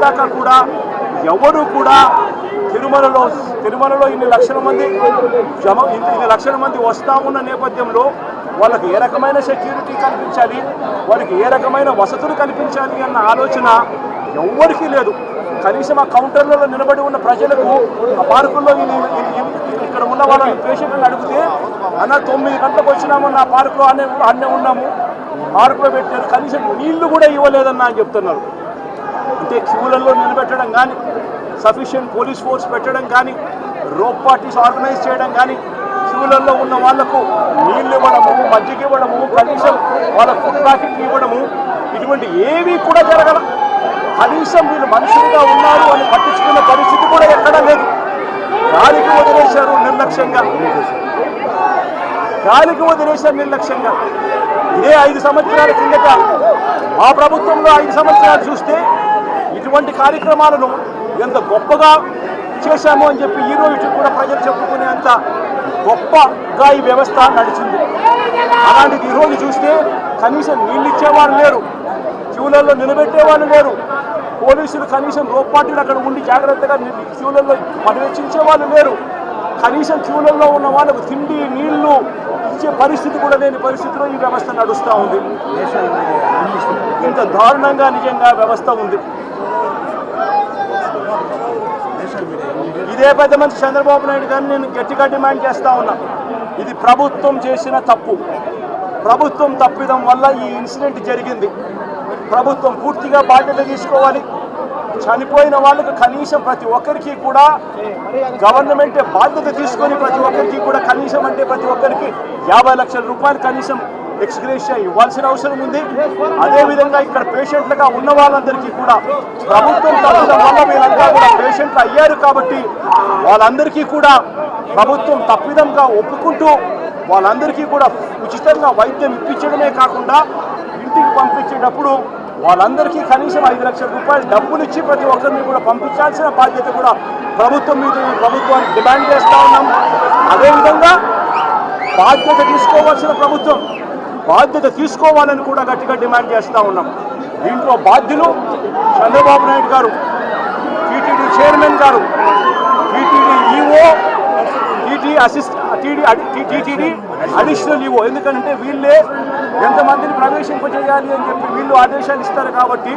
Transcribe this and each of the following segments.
ఇప్పటిదాకా కూడా ఎవరు కూడా తిరుమలలో తిరుమలలో ఇన్ని లక్షల మంది జమ ఇన్ని లక్షల మంది వస్తా ఉన్న నేపథ్యంలో వాళ్ళకి ఏ రకమైన సెక్యూరిటీ కల్పించాలి? వారికి ఏ రకమైన వసతులు కల్పించాలి అన్న ఆలోచన ఎవ్వరికీ లేదు. కనీసం ఆ కౌంటర్లలో నిలబడి ఉన్న ప్రజలకు ఆ పార్కుల్లో ఇక్కడ ఉన్న వాళ్ళని పేషెంట్లను అడిగితే అన్న తొమ్మిది గంటలకు వచ్చినామన్న ఆ పార్కులో అన్నే అన్నే ఉన్నాము. పార్కులో పెట్టారు కనీసం నీళ్ళు కూడా ఇవ్వలేదన్న అని చెప్తున్నారు. అంటే క్యూలలో నిలబెట్టడం కానీ సఫిషియెంట్ పోలీస్ ఫోర్స్ పెట్టడం కానీ రోప్ పార్టీస్ ఆర్గనైజ్ చేయడం కానీ క్యూలలో ఉన్న వాళ్ళకు నీళ్ళు ఇవ్వడము మజ్జిగ ఇవ్వడము కనీసం వాళ్ళ ఫుడ్ ప్యాకెట్ ఇవ్వడము ఇటువంటి ఏవి కూడా జరగల. కనీసం వీళ్ళు మనుషులుగా ఉన్నారు అని పట్టించుకున్న పరిస్థితి కూడా ఎక్కడా లేదు. గాలికి వదిలేశారు నిర్లక్ష్యంగా. గాలికి వదిలేశారు నిర్లక్ష్యంగా. ఇదే ఐదు సంవత్సరాల కిందట మా ప్రభుత్వంలో ఐదు సంవత్సరాలు చూస్తే ఇటువంటి కార్యక్రమాలను ఎంత గొప్పగా చేశాము అని చెప్పి ఈ రోజు కూడా ప్రజలు చెప్పుకునేంత గొప్పగా ఈ వ్యవస్థ నడిచింది. అలాంటిది ఈరోజు చూస్తే కనీసం నీళ్ళు ఇచ్చేవారు లేరు క్యూలలో నిలబెట్టేవాళ్ళు లేరు. పోలీసులు కనీసం రోప్పాటీలు అక్కడ ఉండి జాగ్రత్తగా ని- క్యూలలో పర్యవేక్షించే వాళ్ళు లేరు. కనీసం క్యూలలో ఉన్న వాళ్ళకు తిండి నీళ్ళు ఇచ్చే పరిస్థితి కూడా లేని పరిస్థితిలో ఈ వ్యవస్థ నడుస్తూ ఉంది. ఇంత దారుణంగా నిజంగా వ్యవస్థ ఉంది. ఇదే పెద్ద మనిషి చంద్రబాబు నాయుడు గారిని నేను గట్టిగా డిమాండ్ చేస్తా ఉన్నా. ఇది ప్రభుత్వం చేసిన తప్పు. ప్రభుత్వం తప్పిదం వల్ల ఈ ఇన్సిడెంట్ జరిగింది. ప్రభుత్వం పూర్తిగా బాధ్యత తీసుకోవాలి. చనిపోయిన వాళ్ళకు కనీసం ప్రతి ఒక్కరికి కూడా గవర్నమెంట్ బాధ్యత తీసుకొని ప్రతి ఒక్కరికి కూడా కనీసం అంటే ప్రతి ఒక్కరికి యాభై లక్షల రూపాయలు కనీసం ఎక్స్గ్రేషియా ఇవ్వాల్సిన అవసరం ఉంది. అదేవిధంగా ఇక్కడ పేషెంట్లుగా ఉన్న వాళ్ళందరికీ కూడా ప్రభుత్వం తప్పడం వల్ల వీళ్ళంతా కూడా పేషెంట్లు అయ్యారు కాబట్టి వాళ్ళందరికీ కూడా ప్రభుత్వం తప్పిదంగా ఒప్పుకుంటూ వాళ్ళందరికీ కూడా ఉచితంగా వైద్యం ఇప్పించడమే కాకుండా ఇంటికి పంపించేటప్పుడు వాళ్ళందరికీ కనీసం ఐదు లక్షల రూపాయలు డబ్బులిచ్చి ప్రతి ఒక్కరిని కూడా పంపించాల్సిన బాధ్యత కూడా ప్రభుత్వం మీద ఈ ప్రభుత్వానికి డిమాండ్ చేస్తా ఉన్నాం. అదేవిధంగా బాధ్యత తీసుకోవాల్సిన ప్రభుత్వం బాధ్యత తీసుకోవాలని కూడా గట్టిగా డిమాండ్ చేస్తూ ఉన్నాం. దీంట్లో బాధ్యులు Chandrababu Naidu garu TTD chairman garu TTD EO TT assist TD TTD additional EO. ఎందుకంటే వీళ్ళే ఎంతమందిని ప్రవేశింపజేయాలి అని చెప్పి వీళ్ళు ఆదేశాలు ఇస్తారు కాబట్టి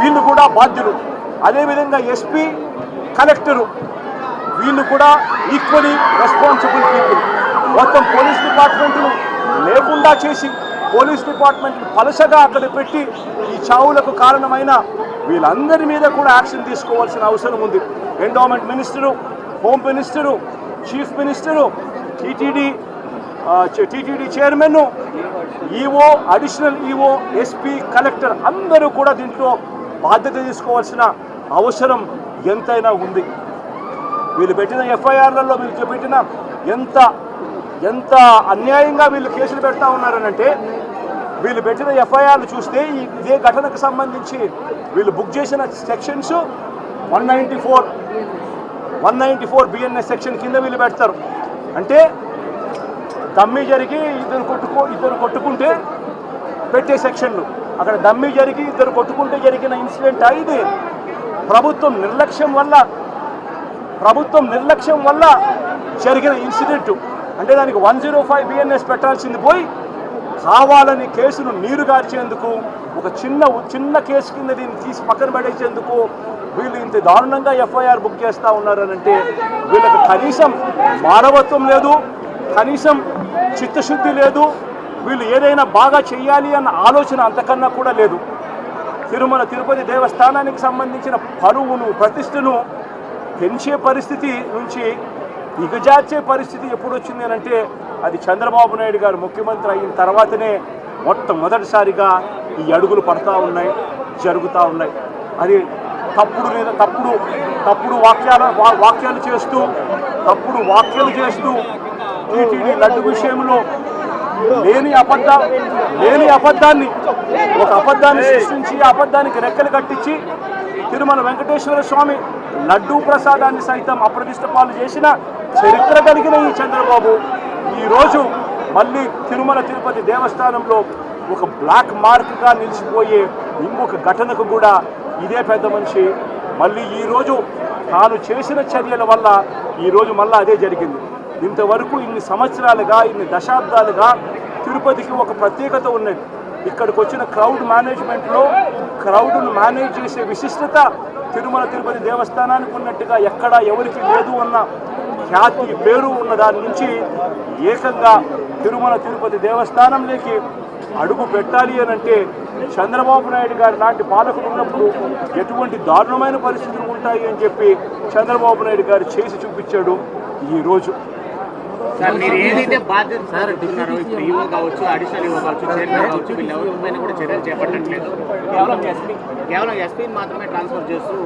వీళ్ళు కూడా బాధ్యులు. అదేవిధంగా ఎస్పీ కలెక్టరు వీళ్ళు కూడా ఈక్వలీ రెస్పాన్సిబుల్ పీపుల్. మొత్తం పోలీస్ డిపార్ట్మెంట్లు లేకుండా చేసి పోలీస్ డిపార్ట్మెంట్ పలుసగా అక్కడ పెట్టి ఈ చావులకు కారణమైన వీళ్ళందరి మీద కూడా యాక్షన్ తీసుకోవాల్సిన అవసరం ఉంది. Endowment minister home minister chief minister TTD TTD chairman EO additional EO SP collector అందరూ కూడా దీంట్లో బాధ్యత తీసుకోవాల్సిన అవసరం ఎంతైనా ఉంది. వీళ్ళు పెట్టిన ఎఫ్ఐఆర్లలో వీళ్ళు పెట్టిన ఎంత ఎంత అన్యాయంగా వీళ్ళు కేసులు పెడతా ఉన్నారనంటే వీళ్ళు పెట్టిన ఎఫ్ఐఆర్లు చూస్తే ఇదే ఘటనకు సంబంధించి వీళ్ళు బుక్ చేసిన sections one ninety four one ninety four BNS section కింద వీళ్ళు పెడతారు. అంటే దమ్మి జరిగి ఇద్దరు కొట్టుకో ఇద్దరు కొట్టుకుంటే పెట్టే సెక్షన్లు. అక్కడ దమ్మి జరిగి ఇద్దరు కొట్టుకుంటే జరిగిన ఇన్సిడెంట్ ఇది ప్రభుత్వం నిర్లక్ష్యం వల్ల ప్రభుత్వం నిర్లక్ష్యం వల్ల జరిగిన ఇన్సిడెంట్. అంటే దానికి వన్ జీరో ఫైవ్ బిఎన్ఎస్ పెట్టాల్సింది పోయి కావాలని కేసును నీరు గార్చేందుకు ఒక చిన్న చిన్న కేసు కింద దీన్ని తీసి పక్కన పడేసేందుకు వీళ్ళు ఇంత దారుణంగా ఎఫ్ఐఆర్ బుక్ చేస్తూ ఉన్నారనంటే వీళ్ళకి కనీసం మానవత్వం లేదు కనీసం చిత్తశుద్ధి లేదు వీళ్ళు ఏదైనా బాగా చేయాలి అన్న ఆలోచన అంతకన్నా కూడా లేదు. తిరుమల తిరుపతి దేవస్థానానికి సంబంధించిన పరువును ప్రతిష్టను పెంచే పరిస్థితి నుంచి దిగజార్చే పరిస్థితి ఎప్పుడు వచ్చింది అంటే అది చంద్రబాబు నాయుడు గారు ముఖ్యమంత్రి అయిన తర్వాతనే మొట్టమొదటిసారిగా ఈ అడుగులు పడతా ఉన్నాయి జరుగుతూ ఉన్నాయి. అది తప్పుడు మీద తప్పుడు తప్పుడు వాక్యాల వా- వాక్యాలు చేస్తూ తప్పుడు వాక్యాలు చేస్తూ టీటీడీ లడ్డు విషయంలో లేని అబద్ధ లేని అబద్ధాన్ని ఒక అబద్ధాన్ని సృష్టించి అబద్ధానికి రెక్కలు కట్టించి తిరుమల వెంకటేశ్వర స్వామి లడ్డూ ప్రసాదాన్ని సైతం అప్రదిష్ట పాలు చేసిన చరిత్ర కలిగిన ఈ చంద్రబాబు ఈరోజు మళ్ళీ తిరుమల తిరుపతి దేవస్థానంలో ఒక బ్లాక్ మార్క్గా నిలిచిపోయే ఇంకొక ఘటనకు కూడా ఇదే పెద్ద మనిషి. మళ్ళీ ఈరోజు తాను చేసిన చర్యల వల్ల ఈరోజు మళ్ళీ అదే జరిగింది. ఇంతవరకు ఇన్ని సంవత్సరాలుగా ఇన్ని దశాబ్దాలుగా తిరుపతికి ఒక ప్రత్యేకత ఉన్నది. ఇక్కడికి వచ్చిన క్రౌడ్ మేనేజ్మెంట్లో క్రౌడ్ను మేనేజ్ చేసే విశిష్టత తిరుమల తిరుపతి దేవస్థానానికి ఉన్నట్టుగా ఎక్కడా ఎవరికి లేదు అన్న ఖ్యాతి పేరు ఉన్న దాని నుంచి ఏకంగా తిరుమల తిరుపతి దేవస్థానంలోకి అడుగు పెట్టాలి అని అంటే చంద్రబాబు నాయుడు గారి లాంటి పాలకులు ఉన్నప్పుడు ఎటువంటి దారుణమైన పరిస్థితులు ఉంటాయి అని చెప్పి చంద్రబాబు నాయుడు గారు చేసి చూపించాడు ఈరోజు. సార్ మీరు ఏదైతే బాధ్యత సార్ అంటున్నారో ఇప్పుడు ఈవో కావచ్చు అడిషనల్ ఈవో కావచ్చు చైర్మన్ కావచ్చు పైన కూడా చర్యలు చేపట్టట్లేదు. కేవలం ఎస్పీ కేవలం ఎస్పీని మాత్రమే ట్రాన్స్ఫర్ చేస్తూ